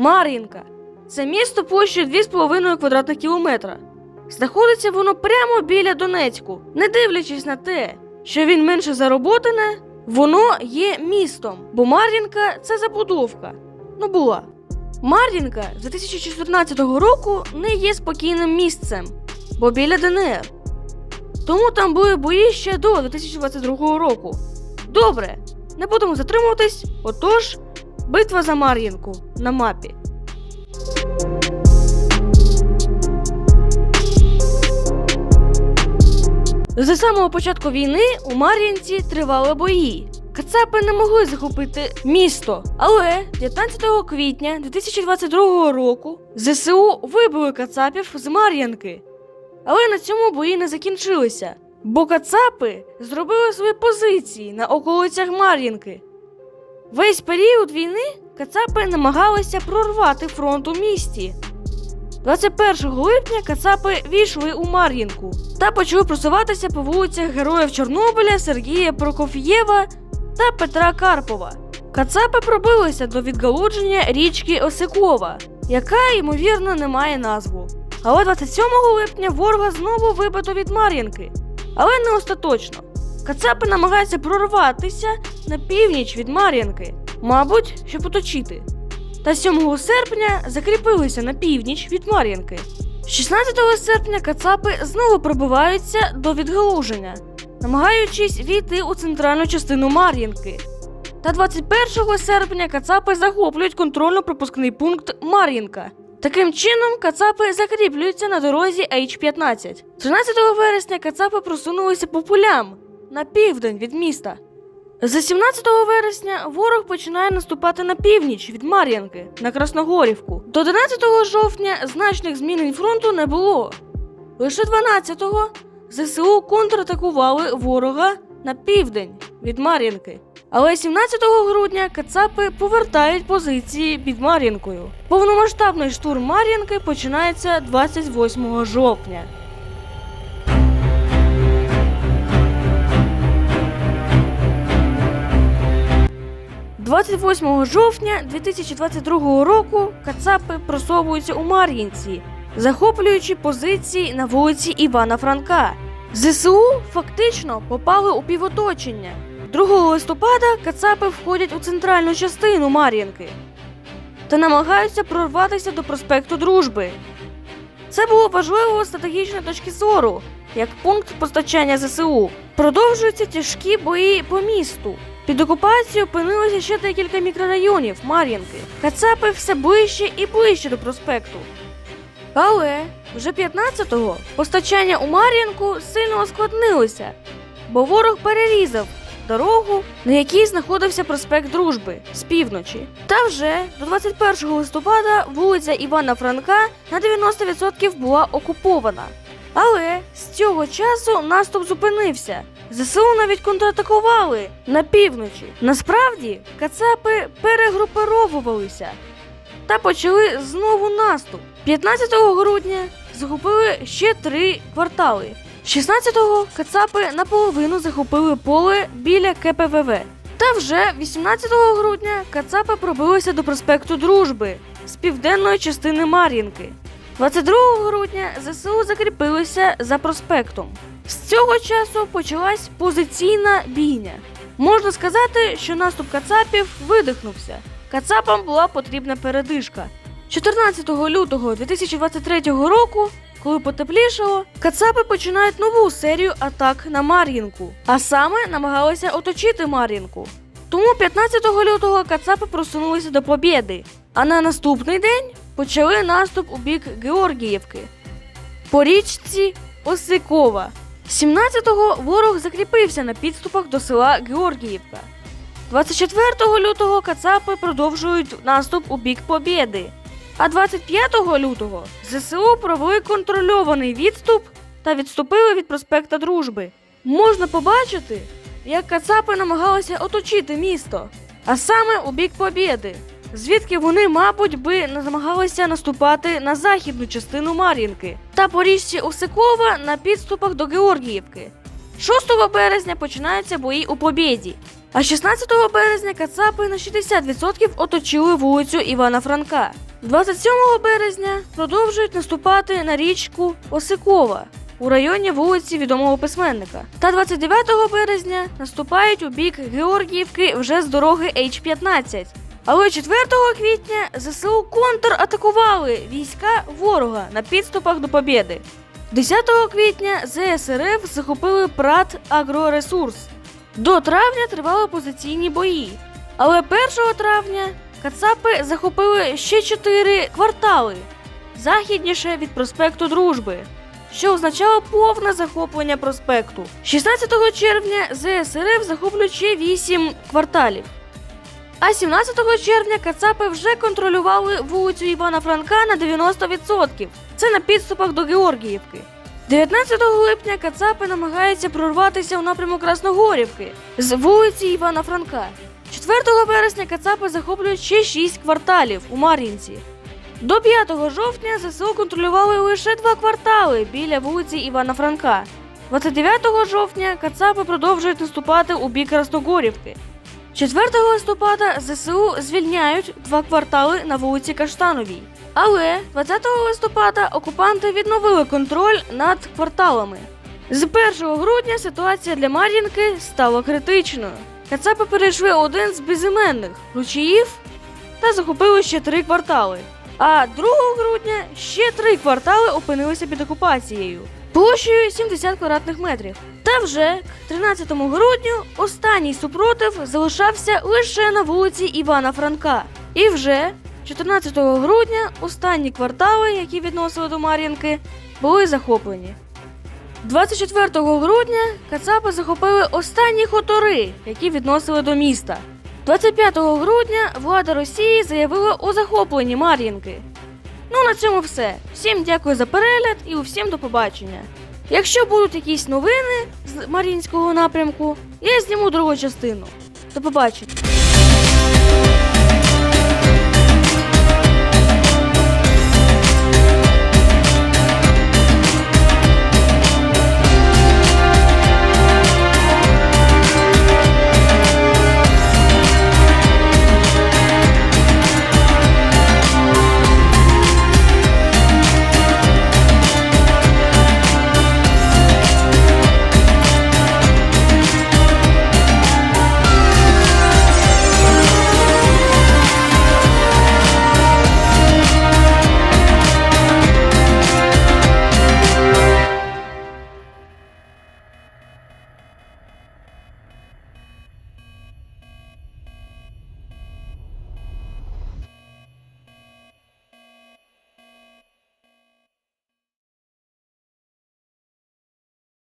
Мар'їнка. Це місто площею 2,5 квадратних кілометра. Знаходиться воно прямо біля Донецьку, не дивлячись на те, що він менше зароботане, воно є містом, бо Мар'їнка це забудовка. Ну була. Мар'їнка з 2014 року не є спокійним місцем, бо біля ДНР. Тому там були бої ще до 2022 року. Добре, не будемо затримуватись. Отож, битва за Мар'їнку на мапі. З самого початку війни у Мар'їнці тривали бої. Кацапи не могли захопити місто, але 15 квітня 2022 року ЗСУ вибили Кацапів з Мар'їнки. Але на цьому бої не закінчилися, бо Кацапи зробили свої позиції на околицях Мар'їнки. Весь період війни Кацапи намагалися прорвати фронт у місті. 21 липня Кацапи війшли у Мар'їнку та почали просуватися по вулицях героїв Чорнобиля Сергія Прокоф'єва та Петра Карпова. Кацапи пробилися до відгалудження річки Осикова, яка, ймовірно, не має назву. Але 27 липня ворога знову вибито від Мар'їнки, але не остаточно. Кацапи намагаються прорватися на північ від Мар'їнки, мабуть, щоб оточити. Та 7 серпня закріпилися на північ від Мар'їнки. 16 серпня Кацапи знову пробиваються до відгалуження, намагаючись війти у центральну частину Мар'їнки. Та 21 серпня Кацапи захоплюють контрольно-пропускний пункт Мар'їнка. Таким чином, Кацапи закріплюються на дорозі H15. 13 вересня Кацапи просунулися по полям на південь від міста. З 17 вересня ворог починає наступати на північ від Мар'янки на Красногорівку. До 11 жовтня значних змін фронту не було. Лише 12-го ЗСУ контратакували ворога на південь від Мар'їнки. Але 17 грудня Кацапи повертають позиції під Мар'їнкою. Повномасштабний штурм Мар'їнки починається 28 жовтня. 28 жовтня 2022 року Кацапи просовуються у Мар'їнці, захоплюючи позиції на вулиці Івана Франка. ЗСУ фактично попали у півоточення. 2 листопада Кацапи входять у центральну частину Мар'їнки та намагаються прорватися до проспекту Дружби. Це було важливо з стратегічної точки зору, як пункт постачання ЗСУ. Продовжуються тяжкі бої по місту. Під окупацією опинилося ще декілька мікрорайонів Мар'їнки. Кацапи все ближче і ближче до проспекту. Але вже 15-го постачання у Мар'їнку сильно ускладнилося, бо ворог перерізав дорогу, на якій знаходився проспект Дружби з півночі. Та вже до 21 листопада вулиця Івана Франка на 90% була окупована. Але з цього часу наступ зупинився. ЗСУ навіть контратакували на півночі. Насправді, кацапи перегруповувалися та почали знову наступ. 15 грудня захопили ще три квартали. 16-го кацапи наполовину захопили поле біля КПВВ. Та вже 18 грудня кацапи пробилися до проспекту Дружби з південної частини Мар'їнки. 22 грудня ЗСУ закріпилися за проспектом. З цього часу почалась позиційна бійня. Можна сказати, що наступ кацапів видихнувся. Кацапам була потрібна передишка. 14 лютого 2023 року, коли потеплішало, кацапи починають нову серію атак на Мар'їнку, а саме намагалися оточити Мар'їнку. Тому 15 лютого кацапи просунулися до Побєди, а на наступний день почали наступ у бік Георгіївки по річці Осикова. 17-го ворог закріпився на підступах до села Георгіївка. 24 лютого кацапи продовжують наступ у бік Побєди. А 25 лютого ЗСУ провели контрольований відступ та відступили від проспекта Дружби. Можна побачити, як кацапи намагалися оточити місто, а саме у бік Побєди, звідки вони, мабуть, би намагалися наступати на західну частину Мар'їнки та по річці Осикова на підступах до Георгіївки. 6 березня починаються бої у Побєді. А 16 березня Кацапи на 60% оточили вулицю Івана Франка. 27 березня продовжують наступати на річку Осикова у районі вулиці відомого письменника. Та 29 березня наступають у бік Георгіївки вже з дороги H-15. Але 4 квітня ЗСУ контратакували війська ворога на підступах до Побєди. 10 квітня ЗСРФ захопили Прат Агроресурс. До травня тривали позиційні бої. Але 1 травня Кацапи захопили ще 4 квартали західніше від проспекту Дружби, що означало повне захоплення проспекту. 16 червня ЗСРФ захоплюють ще 8 кварталів. А 17 червня Кацапи вже контролювали вулицю Івана Франка на 90%. Це на підступах до Георгіївки. 19 липня Кацапи намагаються прорватися у напрямку Красногорівки з вулиці Івана Франка. 4 вересня Кацапи захоплюють ще 6 кварталів у Мар'їнці. До 5 жовтня ЗСУ контролювали лише два квартали біля вулиці Івана Франка. 29 жовтня Кацапи продовжують наступати у бік Красногорівки. 4 листопада ЗСУ звільняють два квартали на вулиці Каштановій. Але 20 листопада окупанти відновили контроль над кварталами. З 1 грудня ситуація для Мар'їнки стала критичною. Кацапи перейшли один з безіменних ручіїв та захопили ще три квартали. А 2 грудня ще три квартали опинилися під окупацією площею 70 квадратних метрів. Та вже к 13 грудню останній супротив залишався лише на вулиці Івана Франка. І вже 14 грудня останні квартали, які відносили до Мар'їнки, були захоплені. 24 грудня Кацапи захопили останні хутори, які відносили до міста. 25 грудня влада Росії заявила у захопленні Мар'їнки. Ну на цьому все. Всім дякую за перегляд і усім до побачення. Якщо будуть якісь новини з Мар'їнського напрямку, я зніму другу частину. До побачення.